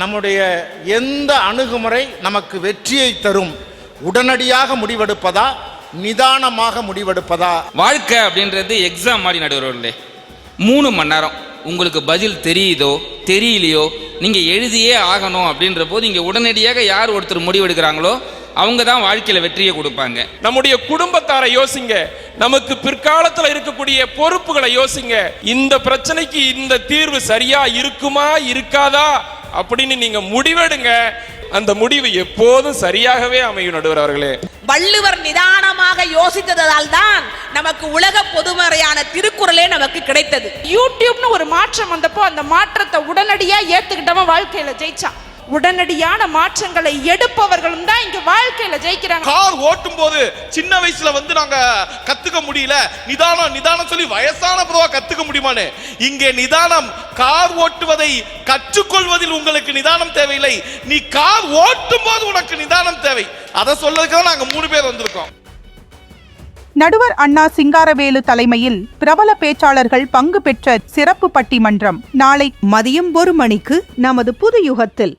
நம்முடைய எந்த அணுகுமுறை நமக்கு வெற்றியை தரும்? உடனடியாக முடிவெடுப்பதா? நிதானமாக முடிவெடுப்பதா? வாழ்க்கை அப்படின்றது எக்ஸாம் மாதிரி நடுவர்களே. மூணு மணி நேரம். உங்களுக்கு பதில் தெரியுதோ தெரியலையோ நீங்கள் எழுதியே ஆகணும் அப்படின்ற போது இங்கே உடனடியாக யார் ஒருத்தர் முடிவெடுக்கிறாங்களோ அவங்க தான் வாழ்க்கையில் வெற்றியை கொடுப்பாங்க. நம்முடைய குடும்பத்தாரை யோசிங்க. நமக்கு பிற்காலத்துல இருக்கக்கூடிய பொறுப்புகளை யோசிங்க. இந்த பிரச்சனைக்கு இந்த தீர்வு சரியா இருக்குமா இருக்காதா? அப்படின்னு நீங்க முடிவெடுங்க. அந்த முடிவு எப்போதும் சரியாகவே அமையும் நடுவர் அவர்களே. வள்ளுவர் நிதானமாக யோசித்ததால் தான் நமக்கு உலக பொதுமறையான திருக்குறளே நமக்கு கிடைத்தது. யூடியூப்னு ஒரு மாற்றம் வந்தப்போ அந்த மாற்றத்தை உடனடியா ஏத்துக்கிட்டவன் வாழ்க்கையில ஜெயிச்சான். உடனடியான மாற்றங்களை எடுப்பவர்களும் தான் இங்க வாழ்க்கையில ஜெயிக்கிறாங்க. கார் ஓட்டும் போது சின்ன வயசுல வந்து நாங்க கத்துக்க முடியல. நிதானம் நிதானம் சொல்லி வயசான பிறவா கத்துக்க முடியுமான்னு. இங்கே நிதானம் கார் ஓட்டுவதை கற்றுக்கொள்வதில் உங்களுக்கு நிதானம் தேவையில்லை. நீ கார் ஓட்டும் போது உனக்கு நிதானம் தேவை. அதை சொல்லதுக்காக நாங்க மூணு பேர் வந்திருக்கோம். நடுவர் அண்ணா சிங்காரவேலு தலைமையில் பிரபல பேச்சாளர்கள் பங்கு பெற்ற சிறப்பு பட்டிமன்றம் நாளை மதியம் ஒரு மணிக்கு நமது புது யுகத்தில்.